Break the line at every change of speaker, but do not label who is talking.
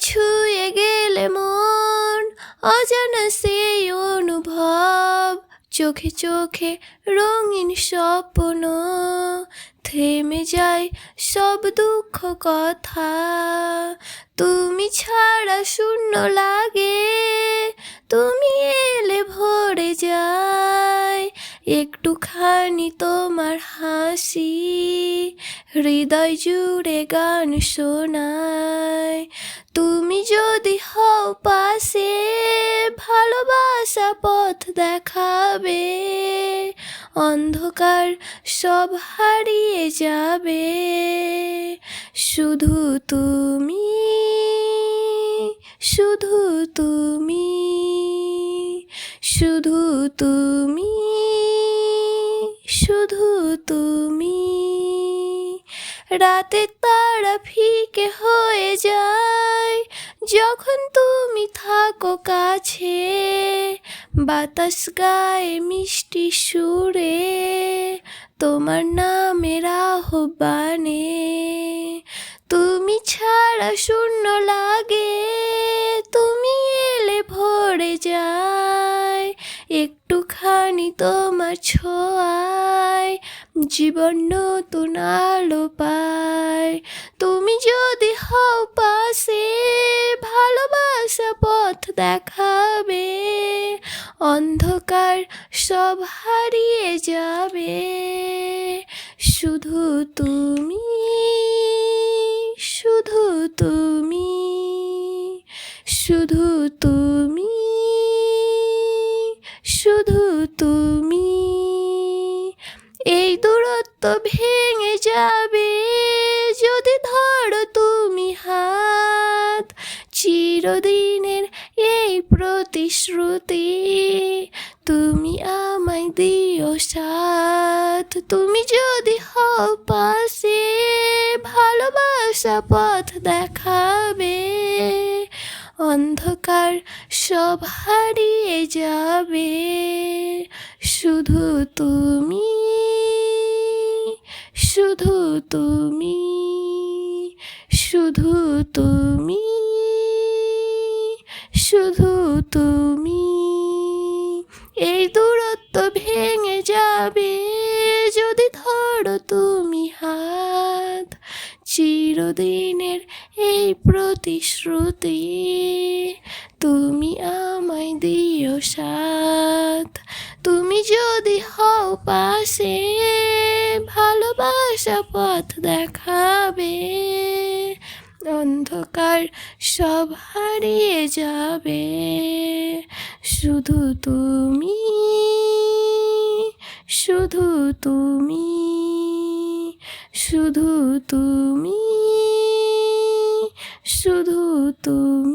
ছুঁয়ে গেলে মন অজানা সেই অনুভব। চোখে চোখে রঙিন স্বপ্ন, থেমে যায় সব দুঃখ কথা। তুমি ছাড়া শূন্য লাগে, তুমি এলে ভরে যায়। একটুখানি তোমার হাসি, হৃদয় জুড়ে গান শোনায়। তুমি যদি হও পাশে, ভালোবাসা পথ দেখাবে, অন্ধকার সব হারিয়ে যাবে। শুধু তুমি শুধু তুমি শুধু তুমি শুধু তুমি। রাতে তারা ফিকে হয়ে যায়। যখন তুমি থাকো কাছে, বাতাস গায়ে মিষ্টি সুরে, তোমার নামের আহ্বানে। তুমি ছাড়া শূন্য লাগে, তুমি এলে ভরে যায়। একটুখানি তোমার ছোঁয়ায়, জীবন নতুন আলো পায়। দেখাবে। অন্ধকার সব হারিয়ে যাবে। শুধু তুমি শুধু তুমি শুধু তুমি শুধু তুমি। এই দূরত্ব ভেঙে যাবে। যদি ধরো তুমি হাত চিরদিনের এই প্রতিশ্রুতি। তুমি আমায় দিও সাথ। তুমি যদি হও পাশে, ভালোবাসা পথ দেখাবে। অন্ধকার সব হারিয়ে যাবে। শুধু তুমি শুধু তুমি শুধু তুমি। তুমি, এই দূরত্ব ভেঙে যাবে যদি ধরো তুমি হাত। চিরদিনের এই প্রতিশ্রুতি তুমি আমায় দিও সাথ। তুমি যদি হও পাশে, ভালোবাসা পথ দেখাবে। অন্ধকার সব হারিয়ে যাবে। শুধু তুমি শুধু তুমি শুধু তুমি শুধু তুমি।